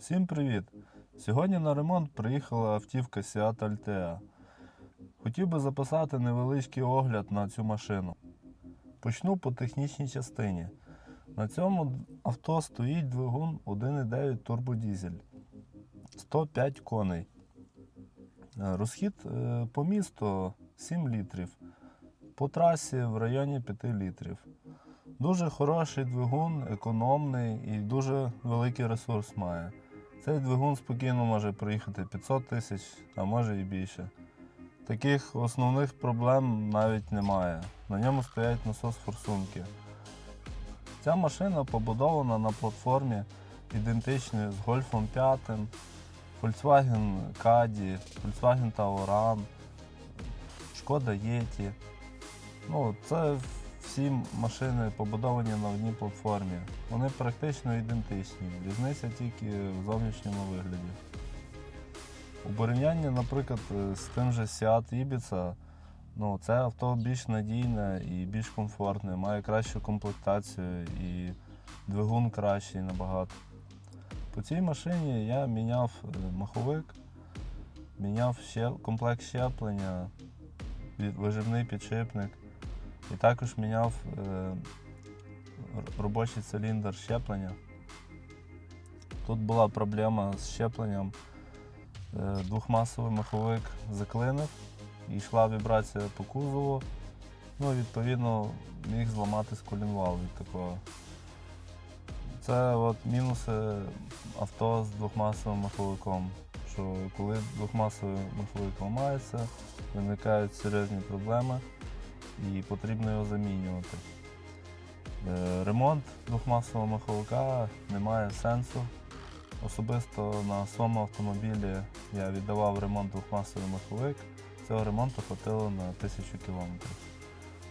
Всім привіт! Сьогодні на ремонт приїхала автівка Seat Altea. Хотів би записати невеличкий огляд на цю машину. Почну по технічній частині. На цьому авто стоїть двигун 1,9 турбодізель. 105 коней. Е, Розхід е, по місту 7 літрів. По трасі в районі 5 літрів. Дуже хороший двигун, економний і дуже великий ресурс має. Цей двигун спокійно може проїхати 500 тисяч, а може і більше. Таких основних проблем навіть немає. На ньому стоять насос форсунки. Ця машина побудована на платформі ідентичній з Golf 5, Volkswagen Caddy, Volkswagen Tauran, Шкода Yeti. Ну, це всі машини побудовані на одній платформі. Вони практично ідентичні. Різниця тільки в зовнішньому вигляді. У порівнянні, наприклад, з тим же Seat Ibiza, ну, це авто більш надійне і більш комфортне, має кращу комплектацію і двигун кращий набагато. По цій машині я міняв е, маховик, міняв ще, комплект щеплення, виживний підшипник. І також міняв е, робочий циліндр щеплення. Тут була проблема з щепленням. Е, двохмасовий маховик заклинив йшла вібрація по кузову. Ну, відповідно, міг зламатись колінвал від такого. Це от мінуси авто з двохмасовим маховиком. Що коли двохмасовий маховик ламається, виникають серйозні проблеми і потрібно його замінювати. Е, Ремонт двохмасового маховика не має сенсу. Особисто на своєму автомобілі я віддавав ремонт двохмасовий маховик. Цього ремонту хватило на 1000 кілометрів.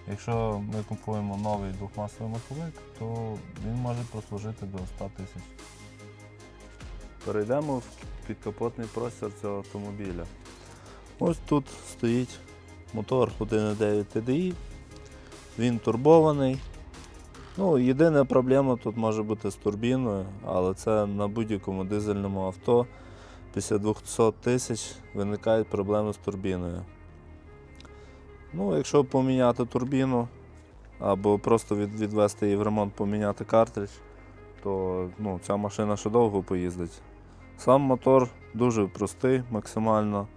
Якщо ми купуємо новий двохмасовий маховик, то він може прослужити до 100 тисяч. Перейдемо в підкапотний простір цього автомобіля. Ось тут стоїть мотор 1.9 TDI. Він турбований. Ну, єдина проблема тут може бути з турбіною, але це на будь-якому дизельному авто після 200 тисяч виникають проблеми з турбіною. Ну, якщо поміняти турбіну або просто від, відвести її в ремонт, поміняти картридж, то ну, ця машина ще довго поїздить. Сам мотор дуже простий максимально.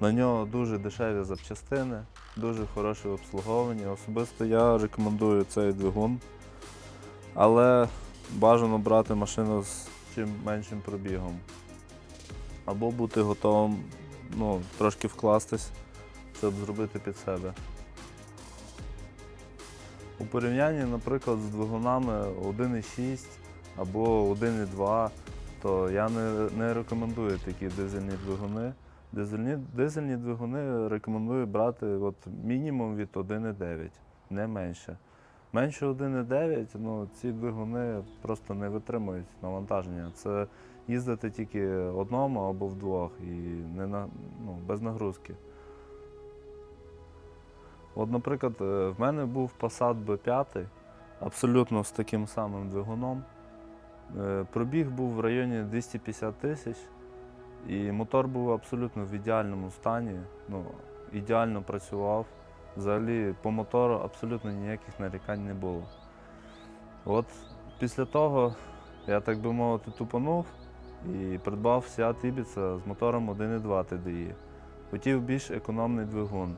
На нього дуже дешеві запчастини, дуже хороше обслуговування. Особисто я рекомендую цей двигун, але бажано брати машину з чим меншим пробігом. Або бути готовим ну, трошки вкластись, щоб зробити під себе. У порівнянні, наприклад, з двигунами 1,6 або 1,2, то я не, не рекомендую такі дизельні двигуни. Дизельні, дизельні двигуни рекомендую брати от мінімум від 1,9, не менше. Менше 1,9, ну, ці двигуни просто не витримують навантаження. Це їздити тільки одному або вдвох і не на, ну, без нагрузки. От, наприклад, е, в мене був Passat B5, абсолютно з таким самим двигуном. Е, Пробіг був в районі 250 тисяч. І мотор був абсолютно в ідеальному стані, ну, ідеально працював. Взагалі по мотору абсолютно ніяких нарікань не було. От після того я, так би мовити, тупанув і придбав Seat Ibiza з мотором 1.2 TDI. Хотів більш економний двигун.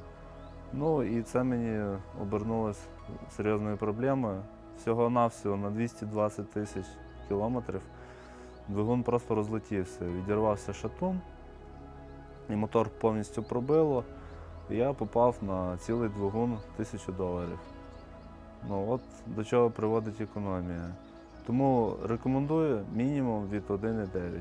Ну і це мені обернулося серйозною проблемою. Всього-навсього на 220 тисяч кілометрів двигун просто розлетівся, відірвався шатун, і мотор повністю пробило, і я попав на цілий двигун 1000 доларів. Ну от до чого приводить економія. Тому рекомендую мінімум від 1,9.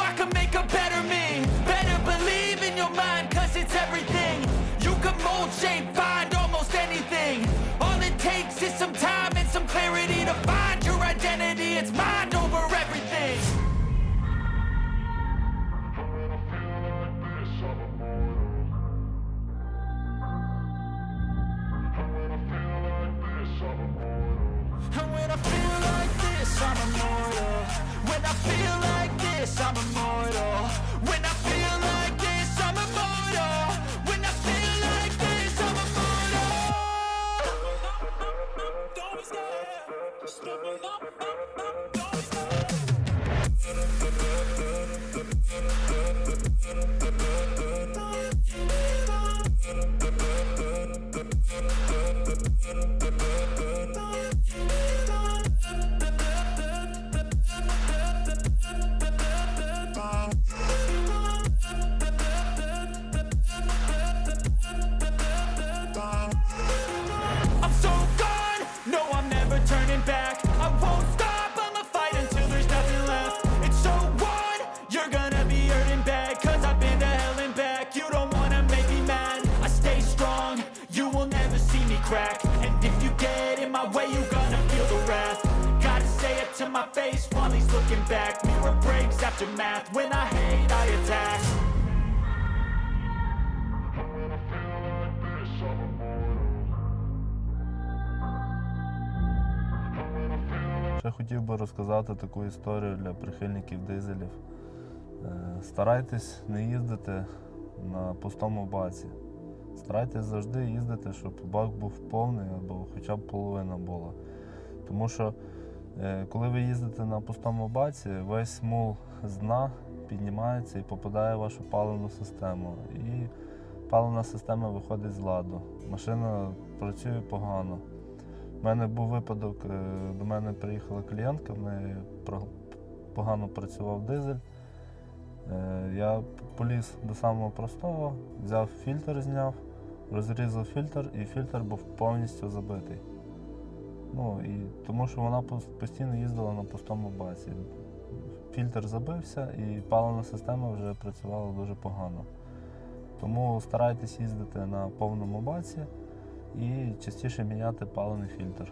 I feel like looking back Mirror breaks after math, when I hate I attack Ще хотів би розказати таку історію для прихильників дизелів. Е, Старайтесь не їздити на пустому баці. Старайтесь завжди їздити, щоб бак був повний або хоча б половина була. Тому що коли ви їздите на пустому баці, весь мул з дна піднімається і попадає в вашу паливну систему. І паливна система виходить з ладу. Машина працює погано. У мене був випадок, е, до мене приїхала клієнтка, в неї погано працював дизель. Е, Я поліз до самого простого, взяв фільтр, зняв, розрізав фільтр, і фільтр був повністю забитий. Ну, і тому що вона постійно їздила на пустому баці. Фільтр забився і паливна система вже працювала дуже погано. Тому старайтесь їздити на повному баці і частіше міняти паливний фільтр.